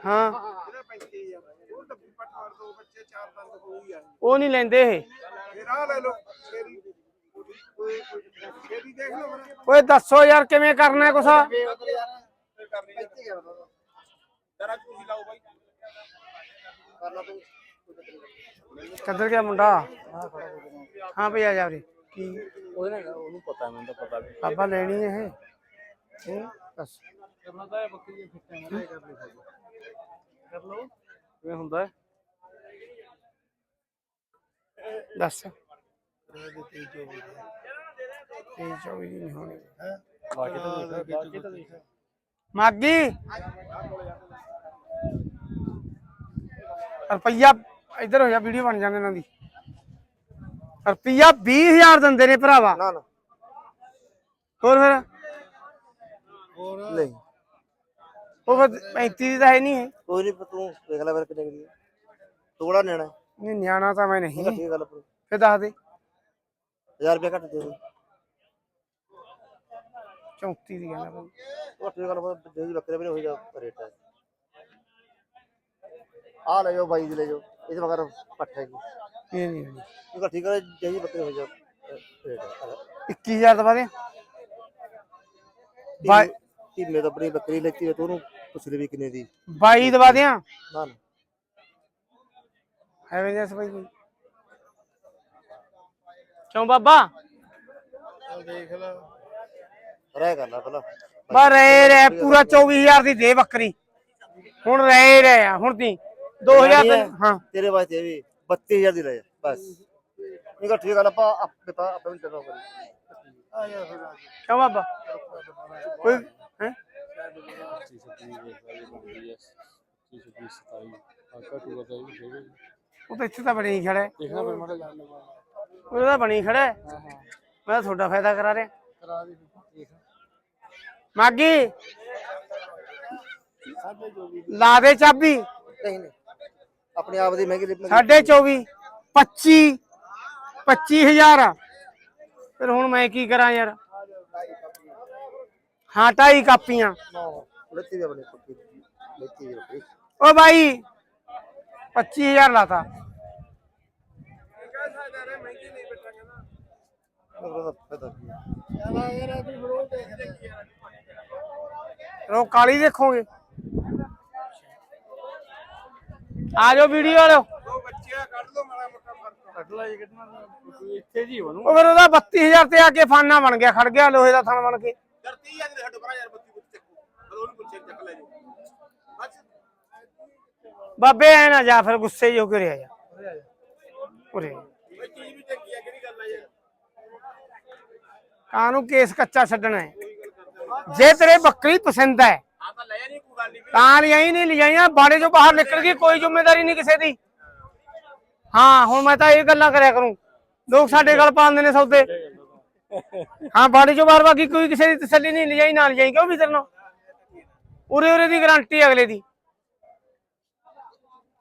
ਹਾਂ ਇਹਦਾ 35000 ਉਹ ਡੱਬੀ ਪਟਵਾਰ ਦੋ ਬੱਚੇ ਚਾਰ ਦੰਦ ਹੋ ਹੀ ਆ ਉਹ ਨਹੀਂ ਲੈਂਦੇ ਇਹ ਫਿਰ ਆ ਲੈ ਲਓ ਸ਼ੇਰੀ ਕੋਈ ਕੋਈ ਸ਼ੇਰੀ ਦੇਖ ਲਓ ਹੁਣ ਓਏ ਦੱਸੋ ਯਾਰ ਕਿਵੇਂ ਕਰਨਾ ਹੈ ਕੁਛ ਜਰਾ ਤੁਸੀਂ ਲਾਓ ਬਾਈ ਕਿੱਧਰ ਗਿਆ ਮੁੰਡਾ ਹਾਂ ਭਈ ਆ ਜਾ ਵੀਰੇ ਕੀ ਉਹਨੇ ਉਹਨੂੰ ਪਤਾ ਮੈਨੂੰ ਤਾਂ ਪਤਾ ਵੀ ਆਪਾਂ ਲੈਣੀ ਹੈ ਇਹ ਹੂੰ, ਦੱਸ ਕਰਨਾ ਤਾਂ ਬੱਕਰੀ ਦੇ ਫਿੱਟੇ ਨਾਲ ਕਰ ਲਈ ਕਰ ਲਓ ਕਿਵੇਂ ਹੁੰਦਾ ਹੈ? ਦੱਸ। ਇਹ ਚੌਵੀ ਦੀ ਨਹੀਂ ਹੋਣੀ ਬਾਕੀ ਤਾਂ ਦੇਖ ਬਾਕੀ ਤਾਂ ਦੇਖ ਮਾਗੀ। ਰੁਪਈਆ ਇੱਧਰ ਹੋ ਜਾ ਵੀਡੀਓ ਬਣ ਜਾਂਦੇ ਇਹਨਾਂ ਦੀ। ਰੁਪਈਆ 20000 ਦਿੰਦੇ ਨੇ ਭਰਾਵਾ। ਨਾ ਨਾ। ਹੋਰ ਫਿਰ ਨਹੀਂ ਉਹ ਫਿਰ 35 ਦੀ ਤਾਂ ਹੈ ਨਹੀਂ ਇਹ। ਕੋਈ ਨਹੀਂ ਤੂੰ ਦੇਖ ਲੈ ਫਿਰ ਕਿੰਨੇ ਦੀ ਤੋੜਾ ਲੈਣਾ ਹੈ। ਨਹੀਂ ਨਿਆਣਾ ਤਾਂ ਮੈਂ ਨਹੀਂ। ਠੀਕ ਹੈ ਗੱਲ ਪਰ ਫਿਰ ਦੱਸ ਦੇ। 1000 ਰੁਪਏ ਘੱਟ ਦੇ ਦੇ। 34 ਦੀ ਕਹਿੰਦਾ ਭਾਈ ਉਹ ਠੀਕ ਗੱਲ ਪਰ ਦੇ ਦੀ ਬੱਕਰੇ ਵੀ ਨਹੀਂ ਹੋਈ ਜਾ ਰੇਟ ਹੈ ਆ ਲੈ ਜਾਓ ਬਾਈ ਦੀ ਲੈ ਜਾਓ। ਇਹਦੇ ਮਗਰ ਪੱਠ ਹੈਗੀ। ਇਹ ਨਹੀਂ ਹੋਣੀ। ਠੀਕ ਹੈ ਜੇ ਜੀ ਬੱਕਰੇ ਹੋਈ ਜਾ ਰੇਟ ਹੈ 21000 ਦਵਾ ਦੇ। ਬਾਈ ਧੀਮੇ ਤੋਂ ਆਪਣੀ ਬੱਕਰੀ ਲੈਤੀ ਹੈ ਤੂੰ ਉਹਨੂੰ ਪੁੱਛ ਲੈ ਵੀ ਕਿੰਨੇ ਦੀ? 22 ਦਵਾ ਦਿਆਂ? ਨਾ ਨਾ। ਐਵੇਂ ਜੈਸ ਭਾਈ ਕੋਈ। ਕਿਉਂ ਬਾਬਾ? ਦੇਖ ਲੈ। ਰਹਿ ਕਰ ਲੈ ਪਹਿਲਾਂ। ਬਾ ਰਹਿ ਰਹਿ ਪੂਰਾ 24000 ਦੀ ਦੇ ਬੱਕਰੀ। ਹੁਣ ਰਹਿ ਰਹਿ ਆ ਹੁਣ ਤੀ 2000 ਤੇ ਹਾਂ ਤੇਰੇ ਵਾਸਤੇ ਇਹ ਵੀ 32000 ਦੀ ਲੈ ਜਾ ਬਸ। ਠੀਕ ਹੈ ਠੀਕ ਗੱਲ ਆਪਾਂ ਆਪੇ ਪਾ ਆਪੇ ਵੀ ਚੱਲੋ ਕਰੀ। ਆ ਯਾਰ ਕਿਉਂ ਬਾਬਾ ਕੋਈ ਹੈ? ਉਹ ਤਾਂ ਇੱਥੇ ਤਾਂ ਬਣੀ ਹੀ ਖੜਾ ਹੈ ਦੇਖਣਾ ਫਿਰ ਮਾੜਾ ਜਾਣ ਲਗਾ ਉਹ ਤਾਂ ਬਣੀ ਖੜਾ ਹੈ ਮੈਂ ਤੁਹਾਡਾ ਫਾਇਦਾ ਕਰਾ ਰਿਹਾ ਕਰਾ ਦੇ ਦੇਖ ਮਾਗੀ ਲਾ ਦੇ ਚਾਬੀ ਨਹੀਂ ਨਹੀਂ ਆਪਣੇ ਆਪ ਦੀ ਮਹਿੰਗੀ ਲਿਪ ਸਾਢੇ 24 25 25000 ਫਿਰ ਹੁਣ ਮੈਂ ਕੀ ਕਰਾਂ ਯਾਰ ਹਾਂ ਢਾਈ ਕਾਪੀਆਂ। ਲੈਤੀ ਵੀ ਆਪਣੇ ਪੱਕੀ ਲੈਤੀ ਵੀ ਆਪਣੀ ਓ ਬਾਈ 25000 ਲਾਤਾ। ਉਹਦਾ ਫਾਇਦਾ ਕੀ ਹੈ। ਚੱਲ ਆ ਯਾਰ ਤੂੰ ਫਿਰ ਉਹ ਦੇਖ ਲੈ ਰੋ ਕਾਲੀ ਦੇਖੋਗੇ। ਆ ਜਾਓ ਵੀਡੀਓ ਵਾਲਿਓ। ਦੋ ਬੱਚੇ ਕੱਢ ਦੋ ਮਾੜਾ ਮੋਟਾ ਫ਼ਰਕ ਕੱਟ ਲਾ ਜੀ ਕਿੰਨਾ ਇੱਥੇ ਜੀ ਬਣੂ। ਉਹ ਫਿਰ ਉਹਦਾ 32000 ਤੇ ਆ ਕੇ ਫਾਨਾ ਬਣ ਗਿਆ ਖੜ ਗਿਆ ਲੋਹੇ ਦਾ ਥਣ ਬਣ ਕੇ। ਯਾਰ 30000 ਦੇ ਛੱਡ ਭਰਾ ਯਾਰ ਬੱਤੀ ਬੁੱਤੀ ਚੱਕੋ। ਫਿਰ ਉਹਨੂੰ ਪੁੱਛੇ ਚੱਕ ਲੈ ਜਾਓ। ਬਸ। ਬਾਬੇ ਐ ਨਾ ਜਾ ਫਿਰ ਗੁੱਸੇ ਜੋ। ਕਰਿਆ ਜਾ। ਉਰੇ। ਕੋਈ ਚੀਜ਼ ਵੀ ਚੰਗੀ ਆ ਕਿਹੜੀ ਗੱਲ ਆ ਯਾਰ? ਕਾਹਨੂੰ ਕੇਸ ਕੱਚਾ ਛੱਡਣਾ ਹੈ? ਜੇ ਤੇਰੇ ਬੱਕਰੀ ਪਸੰਦ ਹੈ ਆ ਤਾਂ ਲੈ ਨਹੀਂ ਕੋਈ ਗੱਲ ਨਹੀਂ। ਤਾਂ ਨਹੀਂ ਲਿਜਾਈਆਂ ਬਾੜੇ ਚੋਂ ਬਾਹਰ ਨਿਕਲ ਗਈ ਕੋਈ ਜ਼ਿੰਮੇਵਾਰੀ ਨਹੀਂ ਕਿਸੇ ਦੀ। ਹਾਂ ਹੁਣ ਮੈਂ ਤਾਂ ਇਹ ਗੱਲਾਂ ਕਰਿਆ ਕਰੂੰ। ਲੋਕ ਸਾਡੇ ਗੱਲ ਪਾਉਂਦੇ ਨੇ ਸੌਦੇ। ਹਾਂ ਬਾੜੇ ਚੋਂ ਬਾਹਰ ਬਾਕੀ ਕੋਈ ਕਿਸੇ ਦੀ ਤਸੱਲੀ ਨਹੀਂ ਲਿਜਾਈ ਨਾ ਲਿਜਾਈ ਕਿਉਂ ਵੀ ਤੇਰੇ ਉਰੇ ਉਰੇ ਦੀ ਗਾਰੰਟੀ ਅਗਲੇ ਦੀ।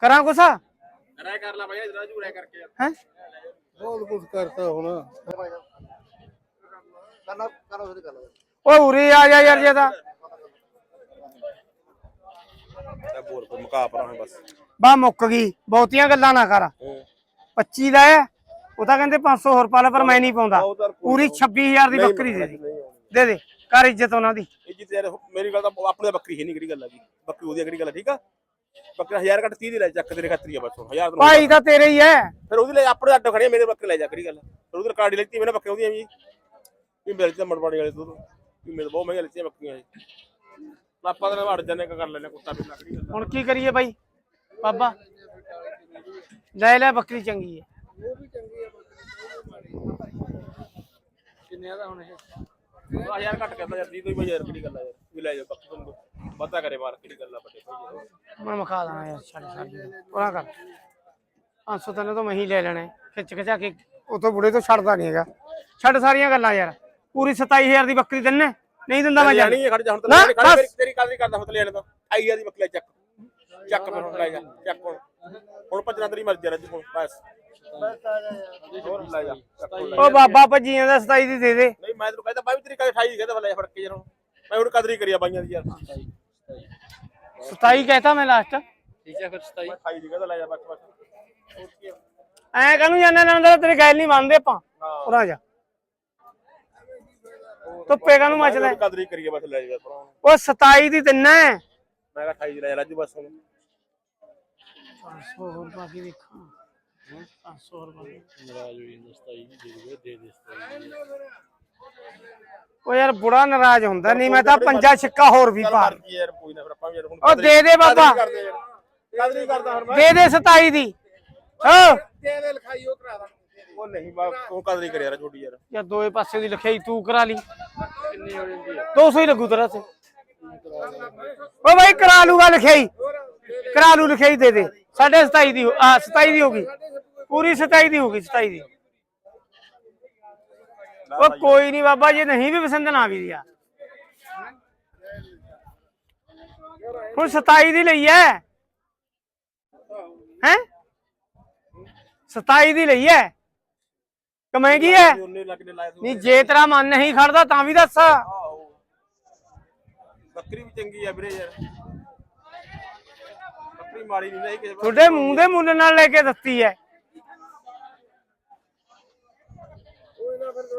ਕਰਾਂ ਕੁਛ ਰਾਇ ਕਰ ਲੈ ਭਾਈ ਰਾਜੂ ਰਾਇ ਕਰਕੇ। ਹੈ? ਬਹੁਤ ਕੁਝ ਕਰਤਾ ਹੁਣ। ਕਰਨਾ ਕਰੋ ਉਹਦੀ ਗੱਲ ਓਏ ਉਰੇ ਆ ਜਾ ਯਾਰ ਜੇ ਤਾਂ। ਬੋਲ ਬਸ। ਬਾ ਮੁੱਕ ਗਈ ਬਹੁਤੀਆਂ ਗੱਲਾਂ ਨਾ ਕਰ। 25 ਦਾ ਹੈ ਉਹ ਤਾਂ ਕਹਿੰਦੇ 500 ਹੋਰ ਪਾ ਲੈ ਪਰ ਮੈਂ ਨਹੀਂ ਪਾਉਂਦਾ। ਪੂਰੀ 26000 ਦੀ ਬੱਕਰੀ ਦੇ ਦੇ ਦੇ ਦੇ ਕਰ ਇੱਜ਼ਤ ਉਹਨਾਂ ਦੀ। ਜੀ ਯਾਰ ਮੇਰੀ ਗੱਲ ਤਾਂ ਆਪਣੇ ਬੱਕਰੀ ਹੈ ਨਹੀਂ ਕਿਹੜੀ ਗੱਲ ਆ ਜੀ? ਬੱਕਰੀ ਉਹਦੀ ਕਿਹੜੀ ਗੱਲ ਆ ਠੀਕ ਆ? ਬੱਕਰਾ 1000 ਘੱਟ 30 ਦੀ ਲੈ ਚੱਕ ਤੇਰੇ ਖਾਤਰੀ ਆ ਬਸ 1000 ਤੋਂ ਭਾਈ ਤਾਂ ਤੇਰੇ ਹੀ ਹੈ ਫਿਰ ਉਹਦੀ ਲੈ ਆਪਣੇ ਅੱਡ ਖੜੇ ਮੇਰੇ ਬੱਕਰੇ ਲੈ ਜਾ ਕਿਹੜੀ ਗੱਲ? ਫਿਰ ਉਹਦੀ ਰਿਕਾਰਡ ਲੈਤੀ ਮੈਨੇ ਬੱਕਰੇ ਉਹਦੀਆਂ ਵੀ। ਵੀ ਮੇਰੇ ਤੇ ਮੜਵਾੜੀ ਵਾਲੇ ਤੋਂ ਵੀ ਮੇਰੇ ਬਹੁਤ ਮਹਿੰਗੇ ਲੈਤੀਆਂ ਬੱਕਰੀਆਂ ਇਹ। ਆਪਾਂ ਤਾਂ ਵੜ ਜਾਂਦੇ ਕਰ ਲੈਣੇ ਕੁੱਤਾ ਵੀ ਲੱਕੜੀ ਗੱਲ ਹੁਣ ਕੀ ਕਰੀਏ ਬਾਈ? ਬਾਬਾ ਲੈ ਲੈ ਬੱਕਰੀ ਚੰਗੀ ਹੈ ਕਿੰਨੇ ਦਾ ਹੁਣ ਇਹ? 1000 ਘੱਟ ਕਰਦਾ ਯਾਰ 30 ਤੋਂ ਹੀ ਯਾਰ ਕਿਹੜੀ ਗੱਲ ਆ ਯਾਰ? ਵੀ ਲੈ ਜਾ ਬੱਕਰੀ ਤੁਹਾਨੂੰ ਵਾਧਾ ਕਰੇ ਮਾਰ ਕਿਹੜੀ ਗੱਲ ਆ ਵੱਡੇ ਭਾਈ ਮੈਂ ਮਖਾ ਦਾਂ ਯਾਰ ਛੱਡ ਛੱਡ। ਉਹਨਾਂ ਕਰ। 500 ਤੈਨੂੰ ਤਾਂ ਮੈਂ ਹੀ ਲੈ ਲੈਣਾ। ਖਿੱਚ ਖਿਚਾ ਕੇ। ਉਤੋਂ ਬੁੜੇ ਤੋਂ ਛੱਡਦਾ ਨਹੀਂ ਹੈਗਾ। ਛੱਡ ਸਾਰੀਆਂ ਗੱਲਾਂ ਯਾਰ। ਪੂਰੀ 27000 ਦੀ ਬੱਕਰੀ ਦਿੰਨੇ ਨਹੀਂ ਦਿੰਦਾ ਮੈਂ ਜਾਣੀ ਹੈ ਖੜ ਜਾ ਹੁਣ। ਤੇਰੀ ਕਾਦਰੀ ਕਰਦਾ ਹੁਣ ਲੈਣ ਦਾ ਆਈ ਆ ਦੀ ਬੱਕਰੀ ਲੈ ਚੱਕ। ਚੱਕ ਫਿਰ ਹੁਣ ਲੈ ਜਾ ਚੱਕ ਹੁਣ। ਹੁਣ ਭੱਜਣਾ ਤੇਰੀ ਮਰਜ਼ੀ ਰੱਜ ਹੁਣ ਬਸ। ਹੋਰ ਲੈ ਜਾ ਚੱਕ ਹੁਣ ਲੈ ਜਾ। ਉਹ ਬਾਬਾ ਭੱਜੀਆਂ ਦਾ 27 ਦੀ ਦੇ ਦੇ। ਨਹੀਂ ਮੈਂ ਤੈਨੂੰ ਕਹਿੰਦਾ ਬਾਈ ਤੇਰੀ ਕਾਦੀ 28 ਦੀ ਕਹਿੰਦਾ ਲੈ ਫੜ ਕੇ ਯਾਰ ਹੁਣ। ਮੈਂ ਹੁਣ ਕਦਰੀ ਕਰੀਆ ਬਾਈਆਂ ਦੀ ਯਾਰ। 27 ਕਹਿਤਾ ਮੈਂ ਲਾਸਟ ਠੀਕ ਹੈ ਫਿਰ 27 28 ਦੀ ਕਹਿੰਦਾ ਲੈ ਜਾ ਬਸ ਬਸ। ਹੋਰ ਕੀ ਆ? ਐ ਕਾਹਨੂੰ ਜਾਣਾ ਨੰਦਰ ਤੇਰੀ ਗੱਲ ਨਹੀਂ ਮੰਨਦੇ ਆਪਾਂ। ਹਾਂ। ਉਰਾ ਜਾ ਧੁੱਪੇ ਕਾਹਨੂੰ ਮਚਦਾ ਕਦਰੀ ਕਰੀਏ ਬਸ ਲੈ ਜਾ ਭਰਾ। ਉਹ 27 ਦੀ ਤਿੰਨ ਹੈ ਮੈਂ ਕਿਹਾ 28 ਦੀ ਲੈ ਜਾ ਰਾਜੂ ਬਸ ਹੁਣ। 500 ਹੋਰ ਬਾਕੀ ਦੇਖਾਂ 500 ਹੋਰ ਬਾਕੀ ਨਾਰਾਜ਼ ਹੋਈ ਜਾਂਦਾ 27 ਦੀ ਦੇ ਦੇ ਦੇ ਦੇ 27 ਉਹ ਯਾਰ ਬੁੜਾ ਨਾਰਾਜ਼ ਹੁੰਦਾ ਨਹੀਂ ਮੈਂ ਤਾਂ ਪੰਜਾ ਛਿੱਕਾ ਹੋਰ ਵੀ ਪਾ। ਮਰ ਗਈ ਯਾਰ ਕੋਈ ਨਾ ਫਿਰ ਆਪਾਂ ਵੀ ਯਾਰ ਹੁਣ ਉਹ ਦੇ ਦੇ ਬਾਬਾ। ਕਰਦੇ ਯਾਰ। ਕਦਰੀ ਕਰਦਾ ਹੁਣ ਮੈਂ ਦੇ ਦੇ 27 ਦੀ। ਹਾਂ। ਦੇ ਦੇ ਲਿਖਾਈ ਉਹ ਕਰਾ ਦਾਂ। ਉਹ ਨਹੀਂ ਬਾ ਤੂੰ ਕਦਰੀ ਕਰਿਆ ਯਾਰ ਛੋਟੀ ਯਾਰ। ਯਾ ਦੋਏ ਪਾਸੇ ਦੀ ਲਿਖਾਈ ਤੂੰ ਕਰਾ ਲਈ। ਕਿੰਨੀ ਹੋ ਜਾਂਦੀ ਹੈ 200 ਹੀ ਲੱਗੂ ਤੇਰਾ ਤੇ ਓ ਭਾਈ ਕਰਾ ਲੂਗਾ ਲਿਖਾਈ। ਕਰਾ ਲੂ ਲਿਖਾਈ ਦੇ ਦੇ। ਸਾਢੇ 27 ਦੀ ਹੋ- ਆ 27 ਦੀ ਹੋਗੀ ਪੂਰੀ 27 ਦੀ ਹੋਗੀ 27 ਦੀ। ਉਹ ਕੋਈ ਨਹੀਂ ਬਾਬਾ ਜੇ ਨਹੀਂ ਵੀ ਪਸੰਦ ਨਾ ਵੀ ਦਿਆ ਹੁਣ 27 ਦੀ ਲਈ ਐ। ਹੈ? 27 ਦੀ ਲਈ ਐ। ਕਮੇਗੀ ਐ? ਨਹੀਂ ਜੇ ਤੇਰਾ ਮਨ ਨਹੀਂ ਖੜਦਾ ਤਾਂ ਵੀ ਦੱਸ। ਬੱਕਰੀ ਵੀ ਚੰਗੀ ਆ ਵੀਰੇ ਯਾਰ। ਬੱਕਰੀ ਮਾਰੀ ਨਹੀਂ ਨਾ ਕਿਸੇ। ਤੁਹਾਡੇ ਮੂੰਹ ਦੇ ਮੁੱਲ ਨਾਲ ਲੈ ਕੇ ਦਿੱਤੀ ਐ ਕੋਈ ਨਾ ਫਿਰ ਤੁਹਾਡਾ ਨਹੀਂ ਚੱਕ ਮੰਨਦਾ ਲੈ ਉਹਦੇ ਚ ਮਾੜੀ ਨਹੀਂ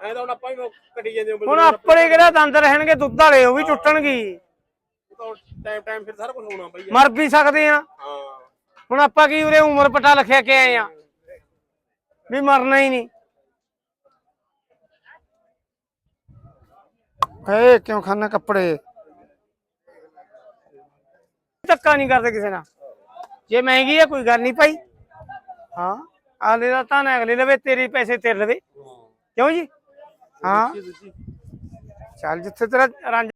ਐ ਤਾਂ ਹੁਣ ਆਪਾਂ ਵੀ ਕੱਢੀ ਜਾਂਦੇ ਹਾਂ ਹੁਣ ਆਪਣੇ ਕਿਹੜਾ ਦੰਦ ਰਹਿਣਗੇ ਦੁੱਧ ਵਾਲੇ ਉਹ ਵੀ ਟੁੱਟਣਗੇ। ਟਾਈਮ ਟਾਈਮ ਫਿਰ ਸਾਰਾ ਕੁਝ ਹੋਣਾ ਬਈ ਮਰ ਵੀ ਸਕਦੇ ਆ ਹਾਂ। ਹੁਣ ਆਪਾਂ ਕੀ ਉਰੇ ਉਮਰ ਪਟਾ ਲਿਖਿਆ ਕੇ ਆਏ ਆ ਵੀ ਮਰਨਾ ਹੀ ਨਹੀਂ। ਏ ਕਿਉਂ ਖਾਣਾ ਕੱਪੜੇ? ਧੱਕਾ ਨਹੀਂ ਕਰਦੇ ਕਿਸੇ ਨਾਲ। ਜੇ ਮਹਿੰਗੀ ਹੈ ਕੋਈ ਗੱਲ ਨਹੀਂ ਭਾਈ। ਹਾਂ। ਆਲੇ ਦਾ ਤਾਂ ਅਗਲੇ ਲਵੇ ਤੇਰੇ ਪੈਸੇ ਤੇਰੇ ਲਵੇ। ਕਿਉਂ ਜੀ? ਹਾਂ। ਚੱਲ ਜਿੱਥੇ ਤੇਰਾ ਰੰਜ